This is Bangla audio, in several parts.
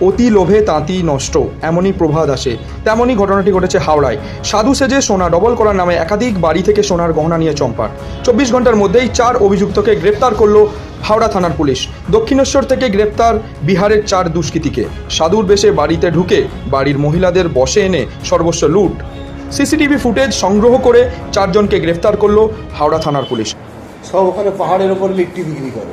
অতি লোভে তাঁতি নষ্ট, এমনই প্রভাত আসে। তেমনই ঘটনাটি ঘটেছে হাওড়ায়। সাধু সেজে সোনা ডবল করার নামে একাধিক বাড়ি থেকে সোনার গহনা নিয়ে চম্পার। চব্বিশ ঘণ্টার মধ্যেই চার অভিযুক্তকে গ্রেপ্তার করল হাওড়া থানার পুলিশ। দক্ষিণেশ্বর থেকে গ্রেপ্তার বিহারের চার দুষ্কৃতীকে। সাধুর বেশে বাড়িতে ঢুকে বাড়ির মহিলাদের বসে এনে সর্বস্ব লুট। সিসিটিভি ফুটেজ সংগ্রহ করে চারজনকে গ্রেফতার করল হাওড়া থানার পুলিশ। সব ওখানে পাহাড়ের ওপর লিট্টি বিক্রি করে।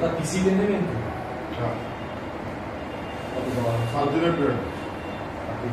అలా తీసిపోయింది అది బాగుంది అది